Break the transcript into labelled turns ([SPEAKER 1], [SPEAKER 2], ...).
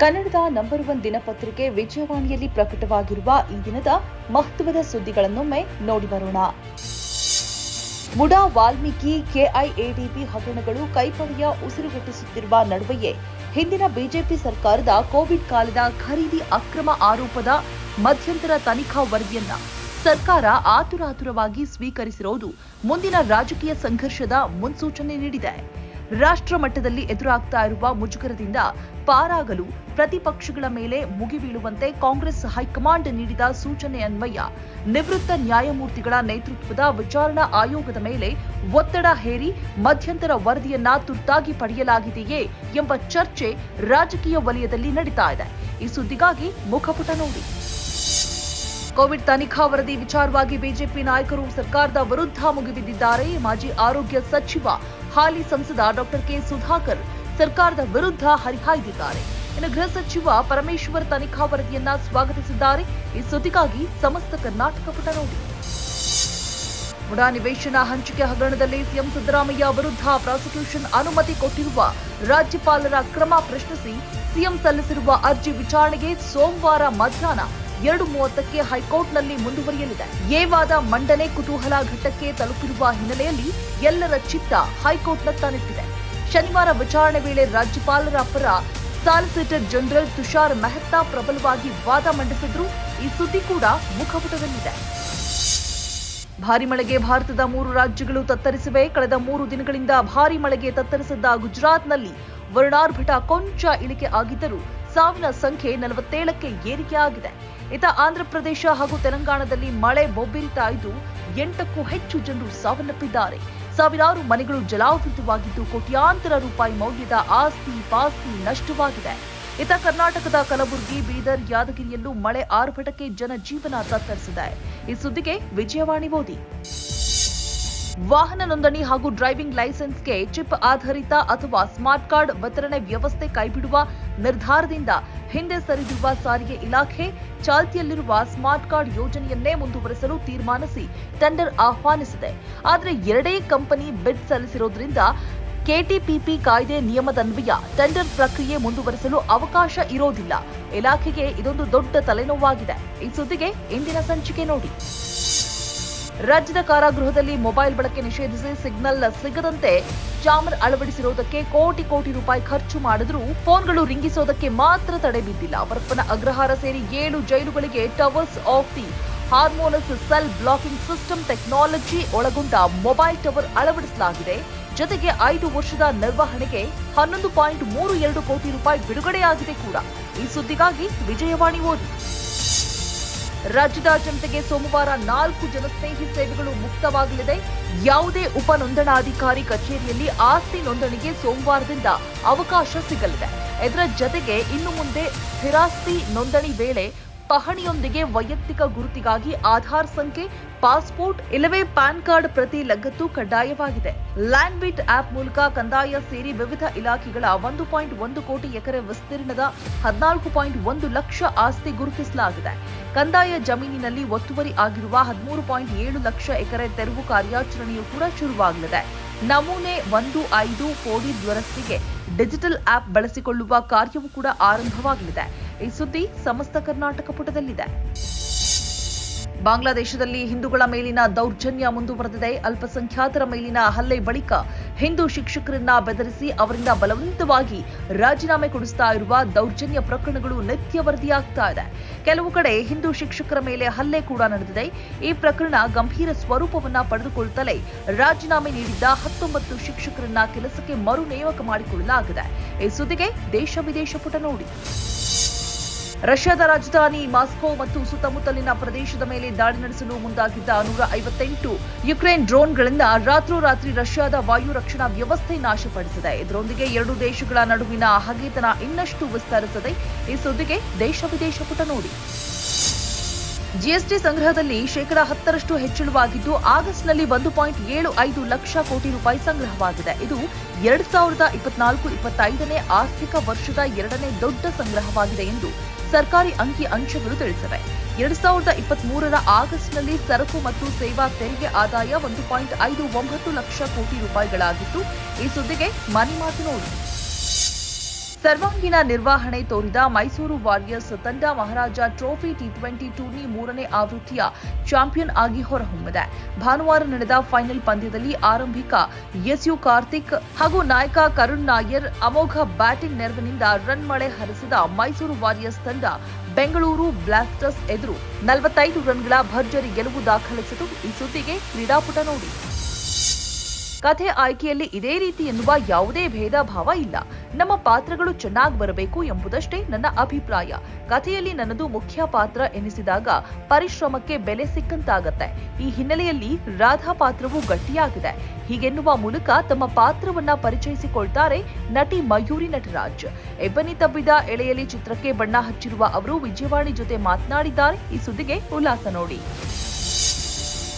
[SPEAKER 1] ಕನ್ನಡದ number one ದಿನಪತ್ರಿಕೆ ವಿಜಯವಾಣಿಯಲ್ಲಿ ಪ್ರಕಟವಾಗಿರುವ ಈ ದಿನದ ಮಹತ್ವದ ಸುದ್ದಿಗಳನ್ನೊಮ್ಮೆ ನೋಡಿ ಬರೋಣ. ಮುಡಾ ವಾಲ್ಮೀಕಿ ಕೆಐಎಡಿಬಿ ಹಗರಣಗಳು ಕೈಪಡೆಯ ಉಸಿರುಗಟ್ಟಿಸುತ್ತಿರುವ ನಡುವೆಯೇ ಹಿಂದಿನ ಬಿಜೆಪಿ ಸರ್ಕಾರದ ಕೋವಿಡ್ ಕಾಲದ ಖರೀದಿ ಅಕ್ರಮ ಆರೋಪದ ಮಧ್ಯಂತರ ತನಿಖಾ ವರದಿಯನ್ನ ಸರ್ಕಾರ ಆತುರಾತುರವಾಗಿ ಸ್ವೀಕರಿಸಿರುವುದು ಮುಂದಿನ ರಾಜಕೀಯ ಸಂಘರ್ಷದ ಮುನ್ಸೂಚನೆ ನೀಡಿದೆ. ರಾಷ್ಟ್ರ ಮಟ್ಟದಲ್ಲಿ ಎದುರಾಗ್ತಾ ಇರುವ ಮುಜುಗರದಿಂದ ಪಾರಾಗಲು ಪ್ರತಿಪಕ್ಷಗಳ ಮೇಲೆ ಮುಗಿಬೀಳುವಂತೆ ಕಾಂಗ್ರೆಸ್ ಹೈಕಮಾಂಡ್ ನೀಡಿದ ಸೂಚನೆ ಅನ್ವಯ. ನಿವೃತ್ತ ನ್ಯಾಯಮೂರ್ತಿಗಳ ನೇತೃತ್ವದ ವಿಚಾರಣಾ ಆಯೋಗದ ಮೇಲೆ ಒತ್ತಡ ಹೇರಿ ಮಧ್ಯಂತರ ವರದಿಯನ್ನ ತುರ್ತಾಗಿ ಪಡೆಯಲಾಗಿದೆಯೇ ಎಂಬ ಚರ್ಚೆ ರಾಜಕೀಯ ವಲಯದಲ್ಲಿ ನಡೀತಾ ಇದೆ. ಈ ಸುದ್ದಿಗಾಗಿ ಮುಖಪುಟ ನೋಡಿ. ಕೋವಿಡ್ ತನಿಖಾ ವರದಿ ವಿಚಾರವಾಗಿ ಬಿಜೆಪಿ ನಾಯಕರು ಸರ್ಕಾರದ ವಿರುದ್ಧ ಮುಗಿಬಿದ್ದಿದ್ದಾರೆ. ಮಾಜಿ ಆರೋಗ್ಯ ಸಚಿವ ಹಾಲಿ ಸಂಸದ ಡಾಕ್ಟರ್ ಕೆ ಸುಧಾಕರ್ ಸರ್ಕಾರದ ವಿರುದ್ಧ ಹರಿಹಾಯ್ದಿದ್ದಾರೆ. ಇನ್ನು ಗೃಹ ಸಚಿವ ಪರಮೇಶ್ವರ್ ತನಿಖಾ ವರದಿಯನ್ನ ಸ್ವಾಗತಿಸಿದ್ದಾರೆ. ಈ ಸುದ್ದಿಗಾಗಿ ಸಮಸ್ತ ಕರ್ನಾಟಕ ಪುಟ ನೋಡಿ. ಮುಡಾ ನಿವೇಶನ ಹಂಚಿಕೆ ಹಗರಣದಲ್ಲಿ ಸಿಎಂ ಸಿದ್ದರಾಮಯ್ಯ ವಿರುದ್ಧ ಪ್ರಾಸಿಕ್ಯೂಷನ್ ಅನುಮತಿ ಕೊಟ್ಟಿರುವ ರಾಜ್ಯಪಾಲರ ಕ್ರಮ ಪ್ರಶ್ನಿಸಿ ಸಿಎಂ ಸಲ್ಲಿಸಿರುವ ಅರ್ಜಿ ವಿಚಾರಣೆಗೆ ಸೋಮವಾರ ಮಧ್ಯಾಹ್ನ ಎರಡು ಮೂವತ್ತಕ್ಕೆ ಹೈಕೋರ್ಟ್ನಲ್ಲಿ ಮುಂದುವರಿಯಲಿದೆ. ಎ ವಾದ ಮಂಡನೆ ಕುತೂಹಲ ಘಟ್ಟಕ್ಕೆ ತಲುಪಿರುವ ಹಿನ್ನೆಲೆಯಲ್ಲಿ ಎಲ್ಲರ ಚಿತ್ತ ಹೈಕೋರ್ಟ್ನತ್ತ ನೆಟ್ಟಿದೆ ಶನಿವಾರ ವಿಚಾರಣೆ ವೇಳೆ ರಾಜ್ಯಪಾಲರ ಪರ ಸಾಲಿಸಿಟರ್ ಜನರಲ್ ತುಷಾರ್ ಮೆಹ್ತಾ ಪ್ರಬಲವಾಗಿ ವಾದ ಮಂಡಿಸಿದ್ರು ಈ ಸುದ್ದಿ ಕೂಡ ಮುಖಪುಟದಲ್ಲಿದೆ. ಭಾರಿ ಮಳೆಗೆ ಭಾರತದ ಮೂರು ರಾಜ್ಯಗಳು ತತ್ತರಿಸಿವೆ. ಕಳೆದ ಮೂರು ದಿನಗಳಿಂದ ಭಾರಿ ಮಳೆಗೆ ತತ್ತರಿಸಿದ್ದ ಗುಜರಾತ್ನಲ್ಲಿ ವರ್ಣಾರ್ಭಟ ಕೊಂಚ ಇಳಿಕೆ ಆಗಿದ್ದರೂ ಸಾವಿನ ಸಂಖ್ಯೆ ನಲವತ್ತೇಳಕ್ಕೆ ಏರಿಕೆಯಾಗಿದೆ. ಇತ ಆಂಧ್ರಪ್ರದೇಶ ಹಾಗೂ ತೆಲಂಗಾಣದಲ್ಲಿ ಮಳೆ ಬೊಬ್ಬಿರಿತಾ ಇದ್ದು, ಎಂಟಕ್ಕೂ ಹೆಚ್ಚು ಜನರು ಸಾವನ್ನಪ್ಪಿದ್ದಾರೆ. ಸಾವಿರಾರು ಮನೆಗಳು ಜಲಾವೃತವಾಗಿದ್ದು, ಕೋಟ್ಯಾಂತರ ರೂಪಾಯಿ ಮೌಲ್ಯದ ಆಸ್ತಿ ಪಾಸ್ತಿ ನಷ್ಟವಾಗಿದೆ. ಇತ ಕರ್ನಾಟಕದ ಕಲಬುರಗಿ, ಬೀದರ್, ಯಾದಗಿರಿಯಲ್ಲೂ ಮಳೆ ಆರ್ಭಟಕ್ಕೆ ಜನಜೀವನ ತತ್ತರಿಸಿದೆ. ಈ ಸುದ್ದಿಗೆ ವಿಜಯವಾಣಿ ಓದಿ. ವಾಹನ ನೋಂದಣಿ ಹಾಗೂ ಡ್ರೈವಿಂಗ್ ಲೈಸೆನ್ಸ್ಗೆ ಚಿಪ್ ಆಧಾರಿತ ಅಥವಾ ಸ್ಮಾರ್ಟ್ ಕಾರ್ಡ್ ವಿತರಣೆ ವ್ಯವಸ್ಥೆ ಕೈಬಿಡುವ ನಿರ್ಧಾರದಿಂದ ಹಿಂದೆ ಸರಿದಿರುವ ಸಾರಿಗೆ ಇಲಾಖೆ ಚಾಲ್ತಿಯಲ್ಲಿರುವ ಸ್ಮಾರ್ಟ್ ಕಾರ್ಡ್ ಯೋಜನೆಯನ್ನೇ ಮುಂದುವರೆಸಲು ತೀರ್ಮಾನಿಸಿ ಟೆಂಡರ್ ಆಹ್ವಾನಿಸಿದೆ. ಆದರೆ ಎರಡೇ ಕಂಪನಿ ಬಿಡ್ ಸಲ್ಲಿಸಿರೋದ್ರಿಂದ ಕೆಟಿಪಿಪಿ ಕಾಯ್ದೆ ನಿಯಮದನ್ವಯ ಟೆಂಡರ್ ಪ್ರಕ್ರಿಯೆ ಮುಂದುವರೆಸಲು ಅವಕಾಶ ಇರೋದಿಲ್ಲ. ಇಲಾಖೆಗೆ ಇದೊಂದು ದೊಡ್ಡ ತಲೆನೋವಾಗಿದೆ. ಈ ಸುದ್ದಿಗೆ ಇಂದಿನ ಸಂಚಿಕೆ ನೋಡಿ. ರಾಜ್ಯದ ಕಾರಾಗೃಹದಲ್ಲಿ ಮೊಬೈಲ್ ಬಳಕೆ ನಿಷೇಧಿಸಿ ಸಿಗ್ನಲ್ ಸಿಗದಂತೆ ಜಾಮರ್ ಅಳವಡಿಸಿರುವುದಕ್ಕೆ ಕೋಟಿ ಕೋಟಿ ರೂಪಾಯಿ ಖರ್ಚು ಮಾಡಿದರೂ ಫೋನ್ಗಳು ರಿಂಗಿಸೋದಕ್ಕೆ ಮಾತ್ರ ತಡೆ ಬಿದ್ದಿಲ್ಲ. ಪರಪ್ಪನ ಅಗ್ರಹಾರ ಸೇರಿ ಏಳು ಜೈಲುಗಳಿಗೆ towers of the harmonious cell blocking system technology ಒಳಗೊಂಡ ಮೊಬೈಲ್ ಟವರ್ ಅಳವಡಿಸಲಾಗಿದೆ. ಜೊತೆಗೆ ಐದು ವರ್ಷದ ನಿರ್ವಹಣೆಗೆ ಹನ್ನೊಂದು ಪಾಯಿಂಟ್ ಮೂರು ಎರಡು ಕೋಟಿ ರೂಪಾಯಿ ಬಿಡುಗಡೆಯಾಗಿದೆ ಕೂಡ. ಈ ಸುದ್ದಿಗಾಗಿ ವಿಜಯವಾಣಿ ಓದಿ. ರಾಜ್ಯದ ಜನತೆಗೆ ಸೋಮವಾರ ನಾಲ್ಕು ಜನಸ್ನೇಹಿ ಸೇವೆಗಳು ಮುಕ್ತವಾಗಲಿದೆ. ಯಾವುದೇ ಉಪ ನೋಂದಣಾಧಿಕಾರಿ ಕಚೇರಿಯಲ್ಲಿ ಆಸ್ತಿ ನೋಂದಣಿಗೆ ಸೋಮವಾರದಿಂದ ಅವಕಾಶ ಸಿಗಲಿದೆ. ಇದರ ಜತೆಗೆ ಇನ್ನು ಮುಂದೆ ಸ್ಥಿರಾಸ್ತಿ ನೋಂದಣಿ ವೇಳೆ ಪಹಣಿಯೊಂದಿಗೆ ವೈಯಕ್ತಿಕ ಗುರುತಿಗಾಗಿ ಆಧಾರ್ ಸಂಖ್ಯೆ, ಪಾಸ್ಪೋರ್ಟ್, ಇಲ್ಲವೇ ಪ್ಯಾನ್ ಕಾರ್ಡ್ ಪ್ರತಿ ಲಗತ್ತು ಕಡ್ಡಾಯವಾಗಿದೆ. ಲ್ಯಾಂಡ್ ಬಿಟ್ ಆಪ್ ಮೂಲಕ ಕಂದಾಯ ಸೇರಿ ವಿವಿಧ ಇಲಾಖೆಗಳ ಒಂದು ಪಾಯಿಂಟ್ ಒಂದು ಕೋಟಿ ಎಕರೆ ವಿಸ್ತೀರ್ಣದ ಹದಿನಾಲ್ಕು ಪಾಯಿಂಟ್ ಒಂದು ಲಕ್ಷ ಆಸ್ತಿ ಗುರುತಿಸಲಾಗಿದೆ. ಕಂದಾಯ ಜಮೀನಿನಲ್ಲಿ ಒತ್ತುವರಿ ಆಗಿರುವ ಹದಿಮೂರು ಪಾಯಿಂಟ್ ಏಳು ಲಕ್ಷ ಎಕರೆ ತೆರವು ಕಾರ್ಯಾಚರಣೆಯು ಕೂಡ ಶುರುವಾಗಲಿದೆ. ನಮೂನೆ ಒಂದು ಐದು ಕೋಡಿ ದುರಸ್ತಿಗೆ ಡಿಜಿಟಲ್ ಆಪ್ ಬಳಸಿಕೊಳ್ಳುವ ಕಾರ್ಯವೂ ಕೂಡ ಆರಂಭವಾಗಲಿದೆ. ಈ ಸುದ್ದಿ ಸಮಸ್ತ ಕರ್ನಾಟಕ ಪುಟದಲ್ಲಿದೆ. ಬಾಂಗ್ಲಾದೇಶದಲ್ಲಿ ಹಿಂದೂಗಳ ಮೇಲಿನ ದೌರ್ಜನ್ಯ ಮುಂದುವರೆದಿದೆ. ಅಲ್ಪಸಂಖ್ಯಾತರ ಮೇಲಿನ ಹಲ್ಲೆ ಬಳಿಕ ಹಿಂದೂ ಶಿಕ್ಷಕರನ್ನ ಬೆದರಿಸಿ ಅವರಿಂದ ಬಲವಂತವಾಗಿ ರಾಜೀನಾಮೆ ಕೊಡಿಸ್ತಾ ಇರುವ ದೌರ್ಜನ್ಯ ಪ್ರಕರಣಗಳು ನಿತ್ಯ ವರದಿಯಾಗ್ತಾ ಇದೆ. ಕೆಲವು ಕಡೆ ಹಿಂದೂ ಶಿಕ್ಷಕರ ಮೇಲೆ ಹಲ್ಲೆ ಕೂಡ ನಡೆದಿದೆ. ಈ ಪ್ರಕರಣ ಗಂಭೀರ ಸ್ವರೂಪವನ್ನ ಪಡೆದುಕೊಳ್ಳುತ್ತಲೇ ರಾಜೀನಾಮೆ ನೀಡಿದ್ದ ಹತ್ತೊಂಬತ್ತು ಶಿಕ್ಷಕರನ್ನ ಕೆಲಸಕ್ಕೆ ಮರು ನೇಮಕ ಮಾಡಿಕೊಳ್ಳಲಾಗಿದೆ. ಈ ಸುದ್ದಿಗೆ ದೇಶ ವಿದೇಶ ಪುಟ ನೋಡಿ. ರಷ್ಯಾದ ರಾಜಧಾನಿ ಮಾಸ್ಕೋ ಮತ್ತು ಸುತ್ತಮುತ್ತಲಿನ ಪ್ರದೇಶದ ಮೇಲೆ ದಾಳಿ ನಡೆಸಲು ಮುಂದಾಗಿದ್ದ ನೂರ ಐವತ್ತೆಂಟು ಯುಕ್ರೇನ್ ಡ್ರೋನ್ಗಳಿಂದ ರಾತ್ರೋರಾತ್ರಿ ರಷ್ಯಾದ ವಾಯು ರಕ್ಷಣಾ ವ್ಯವಸ್ಥೆ ನಾಶಪಡಿಸಿದೆ. ಇದರೊಂದಿಗೆ ಎರಡು ದೇಶಗಳ ನಡುವಿನ ಹಗೆತನ ಇನ್ನಷ್ಟು ವಿಸ್ತರಿಸಿದೆ ಈ ಸುದ್ದಿಗೆ ದೇಶ ವಿದೇಶ ಪುಟ ನೋಡಿ. ಜಿಎಸ್ಟಿ ಸಂಗ್ರಹದಲ್ಲಿ ಶೇಕಡಾ ಹತ್ತರಷ್ಟು ಹೆಚ್ಚಳವಾಗಿದ್ದು, ಆಗಸ್ಟ್ನಲ್ಲಿ ಒಂದು ಪಾಯಿಂಟ್ ಏಳು ಐದು ಲಕ್ಷ ಕೋಟಿ ರೂಪಾಯಿ ಸಂಗ್ರಹವಾಗಿದೆ. ಇದು ಎರಡ್ ಸಾವಿರದ ಇಪ್ಪತ್ನಾಲ್ಕು ಇಪ್ಪತ್ತೈದನೇ ಆರ್ಥಿಕ ವರ್ಷದ ಎರಡನೇ ದೊಡ್ಡ ಸಂಗ್ರಹವಾಗಿದೆ ಎಂದು ಸರ್ಕಾರಿ ಅಂಕಿ ಅಂಶಗಳು ತಿಳಿಸಿವೆ. ಎರಡ್ ಸಾವಿರದ ಇಪ್ಪತ್ಮೂರರ ಆಗಸ್ಟ್ನಲ್ಲಿ ಸರಕು ಮತ್ತು ಸೇವಾ ತೆರಿಗೆ ಆದಾಯ ಒಂದು ಪಾಯಿಂಟ್ ಐದು ಒಂಬತ್ತು ಲಕ್ಷ ಕೋಟಿ ರೂಪಾಯಿಗಳಾಗಿತ್ತು. ಈ ಸುದ್ದಿಗೆ ಮನೆ ಮಾತು ನೋಡಿ. ಸರ್ವಾಂಗೀಣ ನಿರ್ವಹಣೆ ತೋರಿದ ಮೈಸೂರು ವಾರಿಯರ್ಸ್ ತಂಡ Maharaja trophy T twenty tourney ಮೂರನೇ ಆವೃತ್ತಿಯ ಚಾಂಪಿಯನ್ ಆಗಿ ಹೊರಹೊಮ್ಮಿದೆ. ಭಾನುವಾರ ನಡೆದ ಫೈನಲ್ ಪಂದ್ಯದಲ್ಲಿ ಆರಂಭಿಕ ಎಸ್ಯು ಕಾರ್ತಿಕ್ ಹಾಗೂ ನಾಯಕ ಕರುಣ್ ನಾಯರ್ ಅಮೋಘ ಬ್ಯಾಟಿಂಗ್ ನೆರವಿನಿಂದ ರನ್ ಮಳೆ ಹರಿಸಿದ ಮೈಸೂರು ವಾರಿಯರ್ಸ್ ತಂಡ ಬೆಂಗಳೂರು ಬ್ಲಾಸ್ಟರ್ಸ್ ಎದುರು ನಲವತ್ತೈದು ರನ್ಗಳ ಭರ್ಜರಿ ಗೆಲುವು ದಾಖಲಿಸಿತು. ಈ ಸುದ್ದಿಗೆ ಕ್ರೀಡಾಪುಟ ನೋಡಿ. ಕಥೆ ಆಯ್ಕೆಯಲ್ಲಿ ಇದೇ ರೀತಿ ಎನ್ನುವ ಯಾವುದೇ ಭೇದ ಭಾವ ಇಲ್ಲ. ನಮ್ಮ ಪಾತ್ರಗಳು ಚೆನ್ನಾಗಿ ಬರಬೇಕು ಎಂಬುದಷ್ಟೇ ನನ್ನ ಅಭಿಪ್ರಾಯ. ಕಥೆಯಲ್ಲಿ ನನ್ನದು ಮುಖ್ಯ ಪಾತ್ರ ಎನಿಸಿದಾಗ ಪರಿಶ್ರಮಕ್ಕೆ ಬೆಲೆ ಸಿಕ್ಕಂತಾಗತ್ತೆ. ಈ ಹಿನ್ನೆಲೆಯಲ್ಲಿ ರಾಧಾ ಪಾತ್ರವು ಗಟ್ಟಿಯಾಗಿದೆ. ಹೀಗೆನ್ನುವ ಮೂಲಕ ತಮ್ಮ ಪಾತ್ರವನ್ನ ಪರಿಚಯಿಸಿಕೊಳ್ತಾರೆ ನಟಿ ಮಯೂರಿ ನಟರಾಜ್. ಎಬ್ಬನಿ ತಬ್ಬಿದ ಎಳೆಯಲಿ ಚಿತ್ರಕ್ಕೆ ಬಣ್ಣ ಹಚ್ಚಿರುವ ಅವರು ವಿಜಯವಾಣಿ ಜೊತೆ ಮಾತನಾಡಿದ್ದಾರೆ. ಈ ಸುದ್ದಿಗೆ ಉಲ್ಲಾಸ ನೋಡಿ.